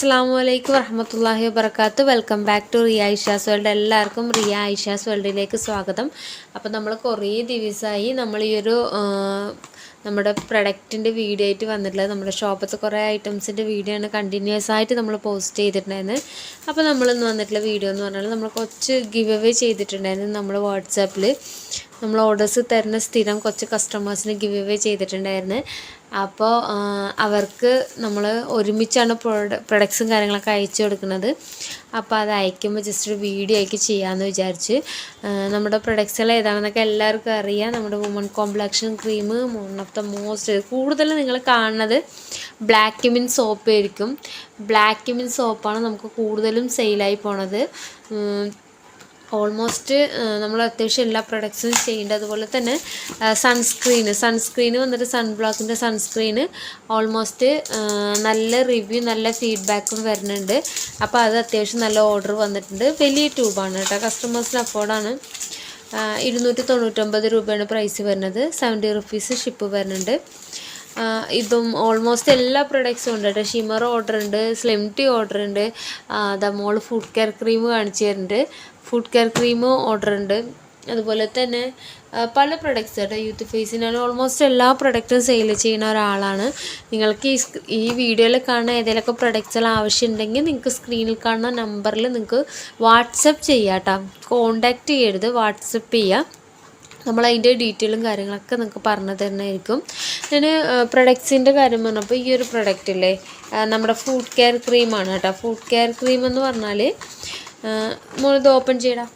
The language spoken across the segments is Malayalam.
അസ്സാം വലൈക്കും വർഹമത്തല്ലാഹി വബർക്കാത്ത് welcome back to Riya Aisha's world എല്ലാവർക്കും റിയ ഐഷാസ് വേൾഡിലേക്ക് സ്വാഗതം. അപ്പോൾ നമ്മൾ കുറേ ദിവസമായി നമ്മൾ ഈ ഒരു നമ്മുടെ പ്രൊഡക്റ്റിന്റെ വീഡിയോ ആയിട്ട് വന്നിട്ടുള്ളത് നമ്മുടെ ഷോപ്പത്തെ കുറേ ഐറ്റംസിന്റെ വീഡിയോ ആണ് കണ്ടിന്യൂസ് ആയിട്ട് നമ്മൾ പോസ്റ്റ് ചെയ്തിട്ടുണ്ടായിരുന്നു. അപ്പോൾ നമ്മളിന്ന് വന്നിട്ടുള്ള വീഡിയോ എന്ന് പറഞ്ഞാൽ നമ്മൾ കുറച്ച് ഗിവ് അവേ ചെയ്തിട്ടുണ്ടായിരുന്നു നമ്മൾ വാട്സാപ്പിൽ നമ്മൾ ഓർഡേഴ്സ് തരുന്ന സ്ഥിരം കുറച്ച് കസ്റ്റമേഴ്സിന് ഗിവ് അവേ ചെയ്തിട്ടുണ്ടായിരുന്നു. അപ്പോൾ അവർക്ക് നമ്മൾ ഒരുമിച്ചാണ് പ്രൊഡ പ്രൊഡക്ട്സും കാര്യങ്ങളൊക്കെ അയച്ചു കൊടുക്കുന്നത്. അപ്പോൾ അത് അയക്കുമ്പോൾ ജസ്റ്റ് ഒരു വീഡിയോ ആക്കി ചെയ്യാമെന്ന് വിചാരിച്ച് നമ്മുടെ പ്രൊഡക്ട്സുകൾ ഏതാണെന്നൊക്കെ എല്ലാവർക്കും അറിയാം. നമ്മുടെ woman complexion cream one of the most കൂടുതൽ നിങ്ങൾ കാണുന്നത് ബ്ലാക്ക് മിൻ സോപ്പ് ആയിരിക്കും. ബ്ലാക്ക് മിൻ സോപ്പാണ് നമുക്ക് കൂടുതലും സെയിലായി പോണത്. ഓൾമോസ്റ്റ് നമ്മൾ അത്യാവശ്യം എല്ലാ പ്രൊഡക്ട്സും ചെയ്യേണ്ടത് അതുപോലെ തന്നെ സൺസ്ക്രീന് സൺസ്ക്രീന് വന്നിട്ട് സൺബ്ലോക്കിന്റെ സൺസ്ക്രീന് ഓൾമോസ്റ്റ് നല്ല റിവ്യൂ നല്ല ഫീഡ്ബാക്കും വരുന്നുണ്ട്. അപ്പോൾ അത് അത്യാവശ്യം നല്ല ഓർഡർ വന്നിട്ടുണ്ട്. വലിയ ട്യൂബാണ് കേട്ടോ. കസ്റ്റമേഴ്സിന് അഫോർഡാണ് ഇരുന്നൂറ്റി തൊണ്ണൂറ്റൊമ്പത് രൂപയാണ് പ്രൈസ് വരുന്നത്. സെവന്റി റുപ്പീസ് ഷിപ്പ് വരുന്നുണ്ട്. ഇതും ഓൾമോസ്റ്റ് എല്ലാ പ്രൊഡക്ട്സും ഉണ്ട് കേട്ടോ. ഷിമർ ഓർഡർ ഉണ്ട് സ്ലിം ടീ ഓർഡർ ഉണ്ട് ദ മോൾ ഫുഡ് കെയർ ക്രീം കാണിച്ചു തരുന്നുണ്ട്. ഫുഡ് കെയർ ക്രീം ഓർഡർ ഉണ്ട്. അതുപോലെ തന്നെ പല പ്രൊഡക്ട്സ് കേട്ടോ. യൂത്ത് ഫേസിനാണ് ഓൾമോസ്റ്റ് എല്ലാ പ്രൊഡക്റ്റും സെയിൽ ചെയ്യുന്ന ഒരാളാണ്. നിങ്ങൾക്ക് ഈ ഈ വീഡിയോയിൽ കാണുന്ന ഏതെങ്കിലുമൊക്കെ പ്രൊഡക്ട്സുകൾ ആവശ്യമുണ്ടെങ്കിൽ നിങ്ങൾക്ക് സ്ക്രീനിൽ കാണുന്ന നമ്പറിൽ നിങ്ങൾക്ക് വാട്സപ്പ് ചെയ്യാം കേട്ടോ. കോൺടാക്റ്റ് ചെയ്യരുത് വാട്സപ്പ് ചെയ്യുക നമ്മൾ അതിന്റെ ഡീറ്റെയിലും കാര്യങ്ങളൊക്കെ നിങ്ങൾക്ക് പറഞ്ഞു തരുന്നതായിരിക്കും. ഞാൻ പ്രൊഡക്ട്സിന്റെ കാര്യം പറഞ്ഞപ്പോൾ ഈ ഒരു പ്രൊഡക്റ്റ് ഇല്ലേ നമ്മുടെ ഫുഡ് കെയർ ക്രീമാണ് കേട്ടോ. ഫുഡ് കെയർ ക്രീം എന്ന് പറഞ്ഞാൽ മോളിത് ഓപ്പൺ ചെയ്യടാ.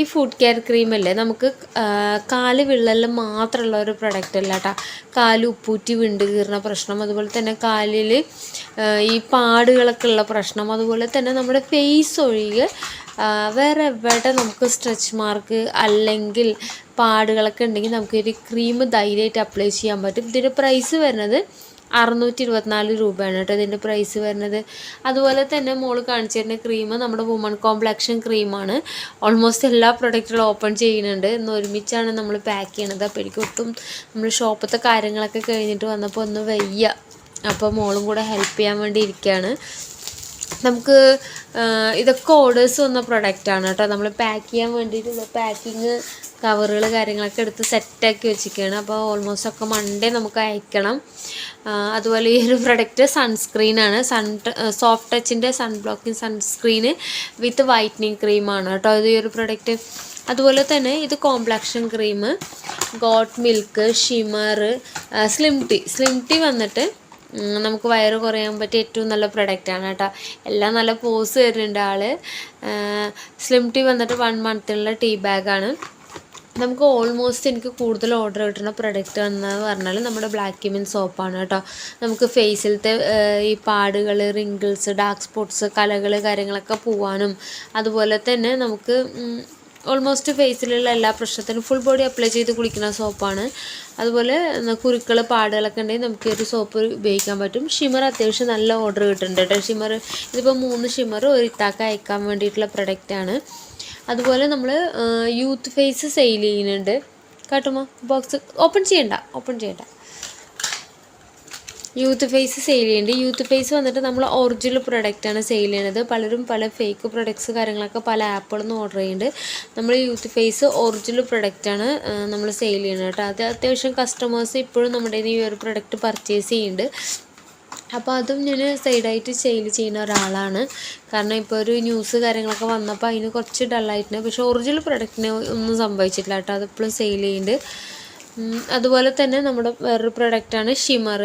ഈ ഫുഡ് കെയർ ക്രീമല്ലേ നമുക്ക് കാൽ വിള്ളലിൽ മാത്രമുള്ള ഒരു പ്രൊഡക്റ്റ് അല്ല കേട്ടോ. കാൽ ഉപ്പൂറ്റി വിണ്ട് കീറുന്ന പ്രശ്നം അതുപോലെ തന്നെ കാലിൽ ഈ പാടുകളൊക്കെ ഉള്ള പ്രശ്നം അതുപോലെ തന്നെ നമ്മുടെ ഫേസ് ഒഴികെ വേറെ എവിടെ നമുക്ക് സ്ട്രെച്ച് മാർക്ക് അല്ലെങ്കിൽ പാടുകളൊക്കെ ഉണ്ടെങ്കിൽ നമുക്കൊരു ക്രീം ധൈര്യമായിട്ട് അപ്ലൈ ചെയ്യാൻ പറ്റും. ഇതിന്റെ പ്രൈസ് വരുന്നത് അറുന്നൂറ്റി ഇരുപത്തിനാല് രൂപയാണ് കേട്ടോ ഇതിന്റെ പ്രൈസ് വരുന്നത്. അതുപോലെ തന്നെ മോൾ കാണിച്ചു തരുന്ന ക്രീം നമ്മുടെ വുമൺ കോംപ്ലക്ഷൻ ക്രീമാണ് ഓൾമോസ്റ്റ് എല്ലാ പ്രൊഡക്റ്റുകളും ഓപ്പൺ ചെയ്യുന്നുണ്ട്. ഇന്ന് ഒരുമിച്ചാണ് നമ്മൾ പാക്ക് ചെയ്യണത്. അപ്പോൾ എനിക്ക് ഒട്ടും നമ്മൾ ഷോപ്പത്തെ കാര്യങ്ങളൊക്കെ കഴിഞ്ഞിട്ട് വന്നപ്പോൾ ഒന്ന് വയ്യ. അപ്പോൾ മോളും കൂടെ ഹെൽപ്പ് ചെയ്യാൻ വേണ്ടി ഇരിക്കുകയാണ് നമുക്ക് ഇതൊക്കെ ഓർഡേഴ്സ് വന്ന പ്രൊഡക്റ്റാണ് കേട്ടോ. നമ്മൾ പാക്ക് ചെയ്യാൻ വേണ്ടിയിട്ടുള്ള പാക്കിങ് കവറുകൾ കാര്യങ്ങളൊക്കെ എടുത്ത് സെറ്റാക്കി വെച്ചിരിക്കുകയാണ്. അപ്പോൾ ഓൾമോസ്റ്റ് ഒക്കെ മൺഡേ നമുക്ക് അയക്കണം. അതുപോലെ ഈ ഒരു പ്രൊഡക്റ്റ് സൺസ്ക്രീനാണ് sun soft ടച്ചിന്റെ sun blocking sunscreen with whitening ക്രീമാണ് കേട്ടോ. ഇത് ഈ ഒരു പ്രൊഡക്റ്റ് അതുപോലെ തന്നെ ഇത് complexion cream goat milk shimmer slim tea slim tea വന്നിട്ട് നമുക്ക് വയറ് കുറയാൻ പറ്റിയ ഏറ്റവും നല്ല പ്രൊഡക്റ്റാണ് കേട്ടോ. എല്ലാം നല്ല പോസ് വരുന്നുണ്ട് ആൾ. സ്ലിം ടീ വന്നിട്ട് വൺ മന്തിനുള്ള ടീ ബാഗാണ് നമുക്ക് ഓൾമോസ്റ്റ് എനിക്ക് കൂടുതൽ ഓർഡർ കിട്ടുന്ന പ്രൊഡക്റ്റ് എന്ന് പറഞ്ഞാൽ നമ്മുടെ ബ്ലാക്ക് കിമിൻ സോപ്പാണ് കേട്ടോ. നമുക്ക് ഫേസിലത്തെ ഈ പാടുകൾ റിങ്കിൾസ് ഡാർക്ക് സ്പോട്ട്സ് കലകൾ കാര്യങ്ങളൊക്കെ പോവാനും അതുപോലെ തന്നെ നമുക്ക് ഓൾമോസ്റ്റ് ഫേസിലുള്ള എല്ലാ പ്രശ്നത്തിനും ഫുൾ ബോഡി അപ്ലൈ ചെയ്ത് കുളിക്കുന്ന സോപ്പാണ് അതുപോലെ കുരുക്കൾ പാടുകളൊക്കെ ഉണ്ടെങ്കിൽ നമുക്ക് ഒരു സോപ്പ് ഉപയോഗിക്കാൻ പറ്റും. ഷിമർ അത്യാവശ്യം നല്ല ഓർഡർ കിട്ടുന്നുണ്ട് കേട്ടോ. ഷിമർ ഇതിപ്പോൾ മൂന്ന് ഷിമർ ഒരു ഇത്താക്ക അയക്കാൻ വേണ്ടിയിട്ടുള്ള പ്രൊഡക്റ്റാണ് അതുപോലെ നമ്മൾ യൂത്ത് ഫേസ് സെയിൽ ചെയ്യുന്നുണ്ട്. കാട്ടുമോ? ബോക്സ് ഓപ്പൺ ചെയ്യണ്ട ഓപ്പൺ ചെയ്യണ്ട. യൂത്ത് ഫേസ് സെയിൽ ചെയ്യുന്നുണ്ട്. യൂത്ത് ഫേസ് വന്നിട്ട് നമ്മൾ ഒറിജിനൽ പ്രൊഡക്റ്റാണ് സെയിൽ ചെയ്യുന്നത്. പലരും പല ഫേക്ക് പ്രൊഡക്ട്സ് കാര്യങ്ങളൊക്കെ പല ആപ്പുകളിൽ നിന്ന് ഓർഡർ ചെയ്യുന്നുണ്ട്. നമ്മൾ യൂത്ത് ഫേസ് ഒറിജിനൽ പ്രൊഡക്റ്റാണ് നമ്മൾ സെയിൽ ചെയ്യുന്നത് കേട്ടോ. അത് അത്യാവശ്യം കസ്റ്റമേഴ്സ് ഇപ്പോഴും നമ്മുടെ ഈ ഒരു പ്രൊഡക്റ്റ് പർച്ചേസ് ചെയ്യുന്നുണ്ട്. അപ്പോൾ അതും ഞാൻ സൈഡായിട്ട് സെയിൽ ചെയ്യുന്ന ഒരാളാണ്. കാരണം ഇപ്പോൾ ഒരു ന്യൂസ് കാര്യങ്ങളൊക്കെ വന്നപ്പോൾ അതിന് കുറച്ച് ഡള്ളായിട്ടുണ്ട് പക്ഷേ ഒറിജിനൽ പ്രൊഡക്റ്റിന് ഒന്നും സംഭവിച്ചിട്ടില്ല കേട്ടോ. അതിപ്പോഴും സെയിൽ ചെയ്യുന്നുണ്ട്. അതുപോലെ തന്നെ നമ്മുടെ വേറൊരു പ്രൊഡക്റ്റാണ് ഷിമർ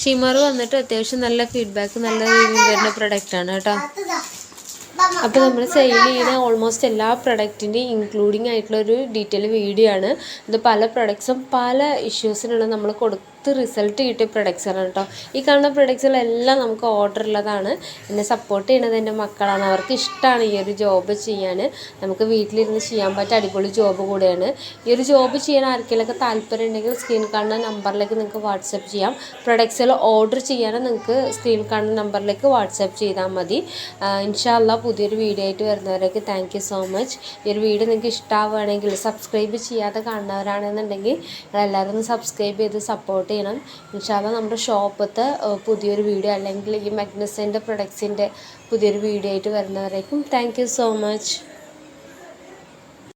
ഷിമർ വന്നിട്ട് അത്യാവശ്യം നല്ല ഫീഡ്ബാക്ക് നല്ല റിവ്യൂ വരുന്ന പ്രൊഡക്റ്റാണ് കേട്ടോ. അപ്പോൾ നമ്മൾ സെയിൽ ചെയ്യുന്ന ഓൾമോസ്റ്റ് എല്ലാ പ്രൊഡക്റ്റിന്റെയും ഇൻക്ലൂഡിങ് ആയിട്ടുള്ള ഒരു ഡീറ്റെയിൽ വീഡിയോ ആണ്. ഇത് പല പ്രൊഡക്ട്സും പല ഇഷ്യൂസിനുള്ള നമ്മൾ കൊടുത്ത് റിസൾട്ട് കിട്ടിയ പ്രൊഡക്ട്സാണ് കേട്ടോ. ഈ കാണുന്ന പ്രൊഡക്റ്റ്സുകളെല്ലാം നമുക്ക് ഓർഡർ ഉള്ളതാണ്. എന്നെ സപ്പോർട്ട് ചെയ്യണത് എന്റെ മക്കളാണ്. അവർക്ക് ഇഷ്ടമാണ് ഈ ഒരു ജോബ് ചെയ്യാൻ. നമുക്ക് വീട്ടിലിരുന്ന് ചെയ്യാൻ പറ്റിയ അടിപൊളി ജോബ് കൂടെയാണ്. ഈ ഒരു ജോബ് ചെയ്യാൻ ആർക്കെങ്കിലൊക്കെ താല്പര്യം ഉണ്ടെങ്കിൽ സ്ക്രീൻ കാണുന്ന നമ്പറിലേക്ക് നിങ്ങൾക്ക് വാട്സപ്പ് ചെയ്യാം. പ്രൊഡക്റ്റ്സുകൾ ഓർഡർ ചെയ്യാൻ നിങ്ങൾക്ക് സ്ക്രീൻ കാണുന്ന നമ്പറിലേക്ക് വാട്സപ്പ് ചെയ്താൽ മതി. ഇൻഷാല്ല പുതിയൊരു വീഡിയോ ആയിട്ട് വരുന്നവരേക്ക് താങ്ക് സോ മച്ച് ഈ ഒരു വീഡിയോ നിങ്ങൾക്ക് ഇഷ്ടമാവുകയാണെങ്കിൽ സബ്സ്ക്രൈബ് ചെയ്യാതെ കാണുന്നവരാണെന്നുണ്ടെങ്കിൽ എല്ലാവരും സബ്സ്ക്രൈബ് ചെയ്ത് സപ്പോർട്ട് ചെയ്യണം. ഇൻഷാല്ല നമ്മുടെ ഷോപ്പത്തെ പുതിയൊരു വീഡിയോ അല്ലെങ്കിൽ ഈ മഗ്നസിന്റെ പ്രൊഡക്ട്സിന്റെ പുതിയൊരു വീഡിയോ ആയിട്ട് വരുന്നവരേക്കും താങ്ക് സോ മച്ച്